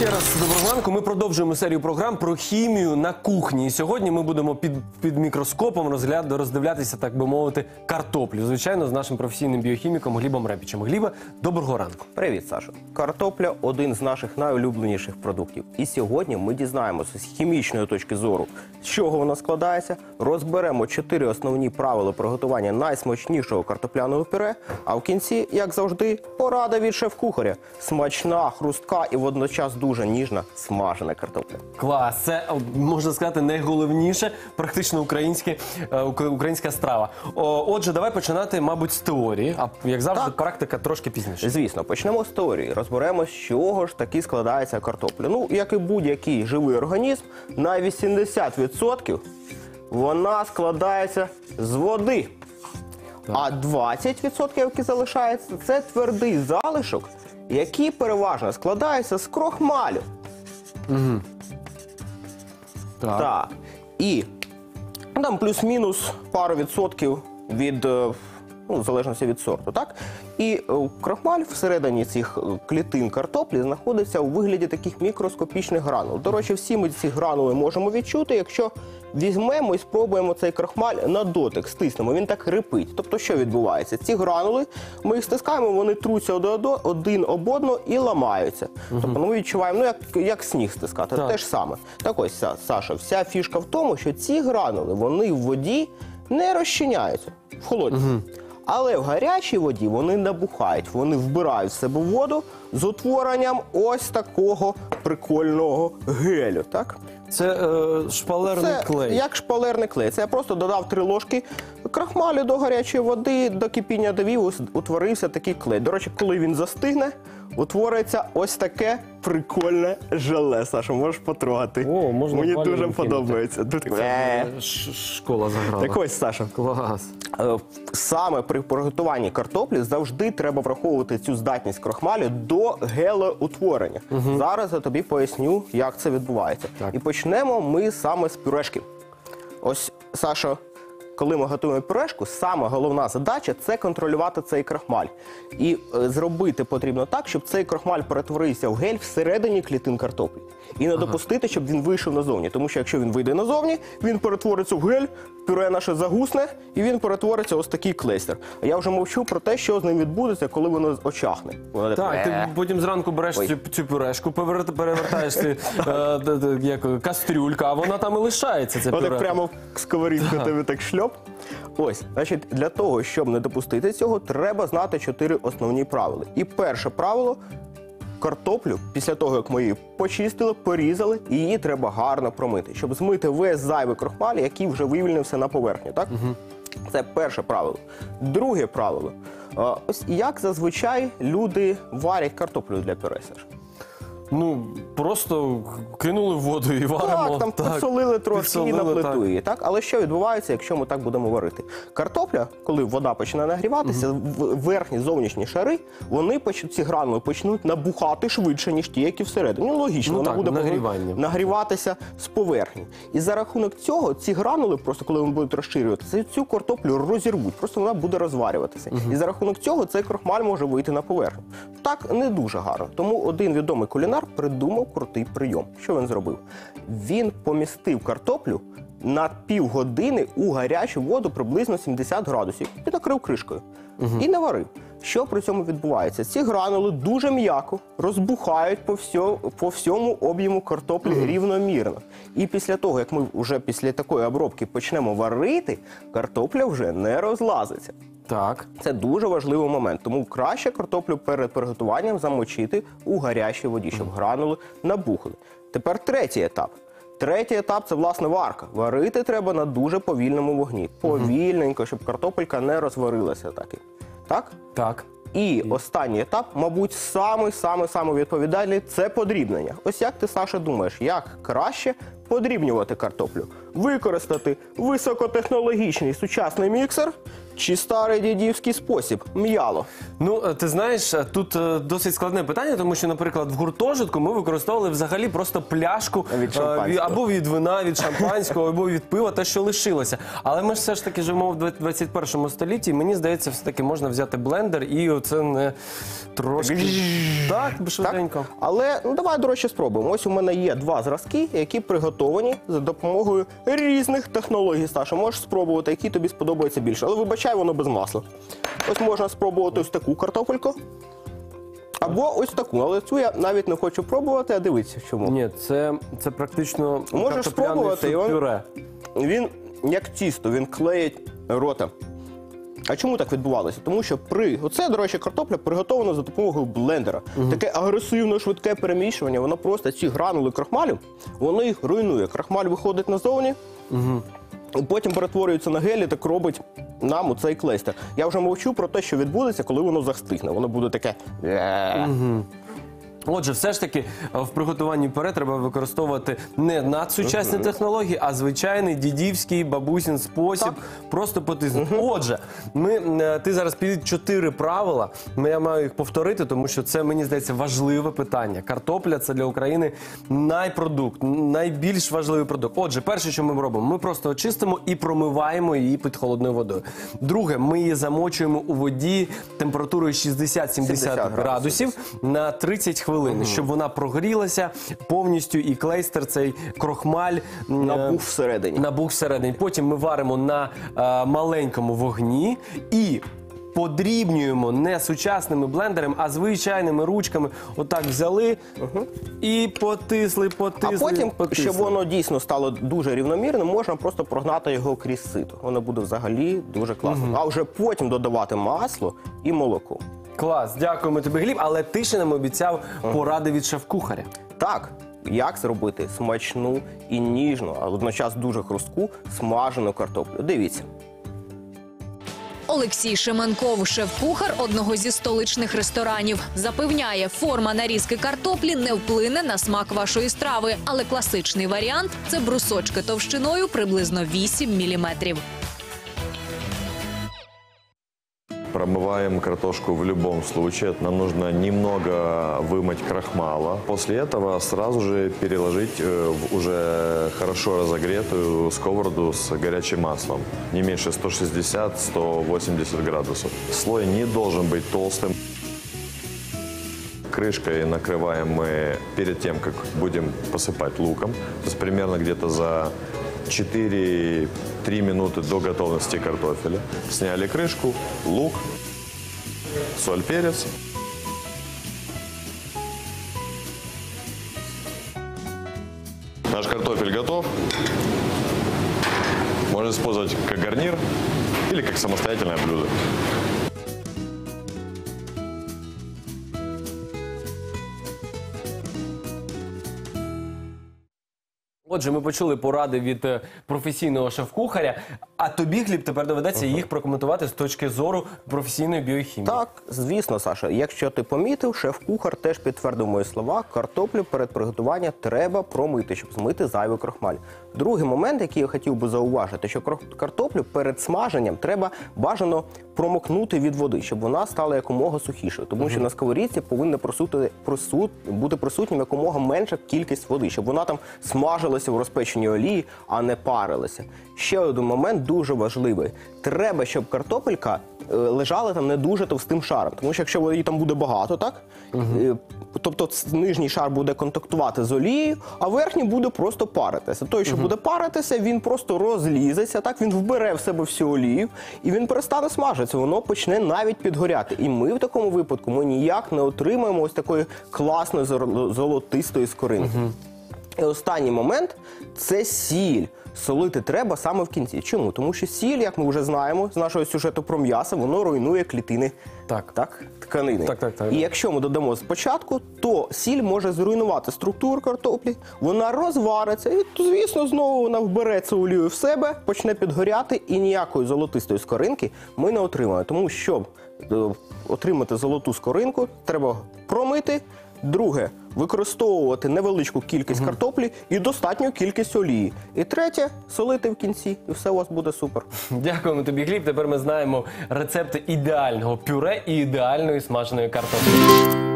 ще раз доброго ранку. Ми продовжуємо серію програм про хімію на кухні. І сьогодні ми будемо під, під мікроскопом розгляд, роздивлятися, так би мовити, картоплю. Звичайно, з нашим професійним біохіміком Глібом Репічем. Гліба, доброго ранку. Привіт, Саша. Картопля один з наших найулюбленіших продуктів. І сьогодні ми дізнаємося з хімічної точки зору, з чого вона складається. Розберемо чотири основні правила приготування найсмачнішого картопляного пюре. А в кінці, як завжди, порада від шеф-кухаря. Смачна, хрустка і водночас дуже ніжна смажена картопля. Клас, це можна сказати найголовніше, практично українське, е, українська страва. О, отже, давай починати, мабуть, з теорії. А як завжди, Так. практика трошки пізніше. Звісно, почнемо з теорії. Розберемо, з чого ж таки складається картопля. Ну, як і будь-який живий організм, на 80% вона складається з води. А 20%, які залишаються, це твердий залишок, який переважно складаються з крохмалю. Так. Так. І ну, там плюс-мінус пару відсотків від. е, Ну, в залежності від сорту, так? І е, крохмаль всередині цих е, клітин картоплі знаходиться у вигляді таких мікроскопічних гранул. До речі, всі ми ці гранули можемо відчути, якщо візьмемо і спробуємо цей крохмаль на дотик, стиснемо, він так рипить. Тобто, що відбувається? Ці гранули, ми їх стискаємо, вони труться один об одного і ламаються. Тобто ну, ми відчуваємо, ну як, як сніг стискати, Так. те ж саме. Так ось, Саша, вся фішка в тому, що ці гранули вони в воді не розчиняються в холодній. Але в гарячій воді вони набухають, вони вбирають в себе воду з утворенням ось такого прикольного гелю. Так? Це е, шпалерний Це клей. як шпалерний клей. Це я просто додав три ложки крахмалю до гарячої води, до кипіння довів, утворився такий клей. До речі, коли він застигне, утвориться ось таке прикольне желе. Саша, можеш потрогати. О, можна Мені дуже кинути. подобається. Тут Це, ш- школа заграла. Так ось, Саша. Клас. Е, Саме при приготуванні картоплі завжди треба враховувати цю здатність крохмалю до гелеутворення. Зараз я тобі поясню, як це відбувається. Так. І почнемо ми саме з пюрешки. Ось, Сашо, коли ми готуємо пюрешку, саме головна задача це контролювати цей крохмаль. І е, зробити потрібно так, щоб цей крохмаль перетворився в гель всередині клітин картоплі. І не допустити, щоб він вийшов назовні. Тому що якщо він вийде назовні, він перетвориться в гель, пюре наше загусне, і він перетвориться ось такий клейстер. А я вже мовчу про те, що з ним відбудеться, коли воно очахне. Воно Так, ти потім зранку береш Ой. цю, цю пюрешку, перевер- перевертаєш ти, е, як кастрюлька, а вона там і лишається. Це пюре. прямо в сковорідку тобі так шльоп. Ось, значить, для того, щоб не допустити цього, треба знати чотири основні правила. І перше правило. Картоплю після того, як ми її почистили, порізали, її треба гарно промити, щоб змити весь зайвий крохмаль, який вже вивільнився на поверхню. Так? Це перше правило. Друге правило. Ось як зазвичай люди варять картоплю для пюре. Саш? Ну, просто кинули в воду і варимо. Так, там підсолили трошки і на плиту так. її. Так? Але що відбувається, якщо ми так будемо варити? Картопля, коли вода почне нагріватися, в- верхні зовнішні шари, вони поч- ці гранули почнуть набухати швидше, ніж ті, які всередині. Ну, логічно, Ну вона так, буде нагрівання. нагріватися з поверхні. І за рахунок цього ці гранули, просто коли вони будуть розширюватися, цю картоплю розірвуть, просто вона буде розварюватися. І за рахунок цього цей крохмаль може вийти на поверхню. Так не дуже гарно. Тому один відомий кулінар придумав крутий прийом. Що він зробив? Він помістив картоплю на півгодини у гарячу воду приблизно 70 градусів і накрив кришкою. І не варив. Що при цьому відбувається? Ці гранули дуже м'яко розбухають по, всьо, по всьому об'єму картоплі рівномірно. І після того, як ми вже після такої обробки почнемо варити, картопля вже не розлазиться. Так. Це дуже важливий момент, тому краще картоплю перед приготуванням замочити у гарячій воді, щоб гранули набухли. Тепер третій етап. Третій етап це власне варка. Варити треба на дуже повільному вогні. Повільненько, щоб картопелька не розварилася таки. Так? Так. І останній етап, мабуть, самий самий самий відповідальний це подрібнення. Ось як ти, Саша, думаєш, як краще подрібнювати картоплю? Використати високотехнологічний сучасний міксер чи старий дідівський спосіб м'яло. Ну, е, ти знаєш, е, тут е, досить складне питання, тому що, наприклад, в гуртожитку ми використовували взагалі просто пляшку Від шампанського. або від вина, від шампанського, або від пива, те, що лишилося. Але ми ж все ж таки живемо в 21 столітті, і мені здається, все таки можна взяти блендер і оце не трошки так, швиденько. Але ну давай, до речі, спробуємо. Ось у мене є два зразки, які приготовані за допомогою різних технологій. Саша, можеш спробувати, які тобі сподобаються більше. Але вибачай, воно без масла. Ось можна спробувати ось таку картопельку. Або ось таку, але цю я навіть не хочу пробувати, а дивіться, чому. Ні, це, це практично Можеш картопляний спробувати, і суп-пюре. Він як тісто, він клеїть рота. А чому так відбувалося? Тому що при оце, до речі, картопля приготована за допомогою блендера. Таке агресивне, швидке перемішування, воно просто ці гранули крахмалю, воно їх руйнує. Крахмаль виходить назовні, і потім перетворюється на гелі, так робить нам цей клейстер. Я вже мовчу про те, що відбудеться, коли воно застигне. Воно буде таке. «Е». Отже, все ж таки е, в приготуванні пюре треба використовувати не надсучасні технології, а звичайний дідівський бабусін спосіб просто потиснути. Отже, ми е, ти зараз підуть чотири правила. Ми- Я маю їх повторити, тому що це мені здається важливе питання. Картопля це для України найпродукт, найбільш важливий продукт. Отже, перше, що ми робимо, ми просто очистимо і промиваємо її під холодною водою. Друге, ми її замочуємо у воді температурою 60-70 70 градусів градусів. на 30 хвилин, щоб вона прогрілася повністю, і клейстер, цей крохмаль е, всередині. набух всередині. Потім ми варимо на е, маленькому вогні і. Подрібнюємо не сучасними блендерами, а звичайними ручками. Отак взяли і потисли, потисли. А потім, потисли. щоб воно дійсно стало дуже рівномірним, можна просто прогнати його крізь сито. Воно буде взагалі дуже класно. А вже потім додавати масло і молоко. Клас, дякуємо тобі, Гліб. Але ти ще нам обіцяв поради від шеф-кухаря. Так, як зробити смачну і ніжну, а водночас дуже хрустку смажену картоплю. Дивіться. Олексій Шеменков, шеф-кухар одного зі столичних ресторанів, запевняє, форма нарізки картоплі не вплине на смак вашої страви, але класичний варіант це брусочки товщиною приблизно 8 міліметрів. Промываем картошку в любом случае. Нам нужно немного вымыть крахмала. После этого сразу же переложить э, в уже хорошо разогретую сковороду с горячим маслом. Не меньше 160-180 градусов. Слой не должен быть толстым. Крышкой накрываем мы перед тем, как будем посыпать луком. То есть примерно где-то за 4-3 минуты до готовности картофеля. Сняли крышку, лук, соль, перец. Наш картофель готов. Можно использовать как гарнир или как самостоятельное блюдо. Отже, ми почули поради від е, професійного шеф-кухаря. А тобі, Гліб, тепер доведеться їх прокоментувати з точки зору професійної біохімії. Так, звісно, Саша. Якщо ти помітив, шеф-кухар теж підтвердив мої слова. Картоплю перед приготуванням треба промити, щоб змити зайвий крохмаль. Другий момент, який я хотів би зауважити, що картоплю перед смаженням треба бажано промокнути від води, щоб вона стала якомога сухішою. Тому що на сковорідці повинна присут, бути присутнім якомога менша кількість води, щоб вона там смажилася в розпеченій олії, а не парилася. Ще один момент дуже важливий. Треба, щоб картопелька е, лежала там не дуже товстим шаром. Тому що якщо її там буде багато, так? Е, Тобто ц- нижній шар буде контактувати з олією, а верхній буде просто паритися. Той, що буде паритися, він просто розлізеться, так він вбере в себе всю олію і він перестане смажитися. Воно почне навіть підгоряти. І ми в такому випадку ми ніяк не отримаємо ось такої класної золотистої скоринки. І останній момент це сіль. Солити треба саме в кінці. Чому? Тому що сіль, як ми вже знаємо з нашого сюжету про м'ясо, воно руйнує клітини Так. так, тканини. Так, так, так. І якщо ми додамо спочатку, то сіль може зруйнувати структуру картоплі, вона розвариться, і, то, звісно, знову вона вбере цю олію в себе, почне підгоряти, і ніякої золотистої скоринки ми не отримаємо. Тому щоб е, отримати золоту скоринку, треба промити, Друге використовувати невеличку кількість картоплі і достатню кількість олії. І третє солити в кінці, і все у вас буде супер. Дякуємо тобі, Гліб. Тепер ми знаємо рецепти ідеального пюре і ідеальної смаженої картоплі.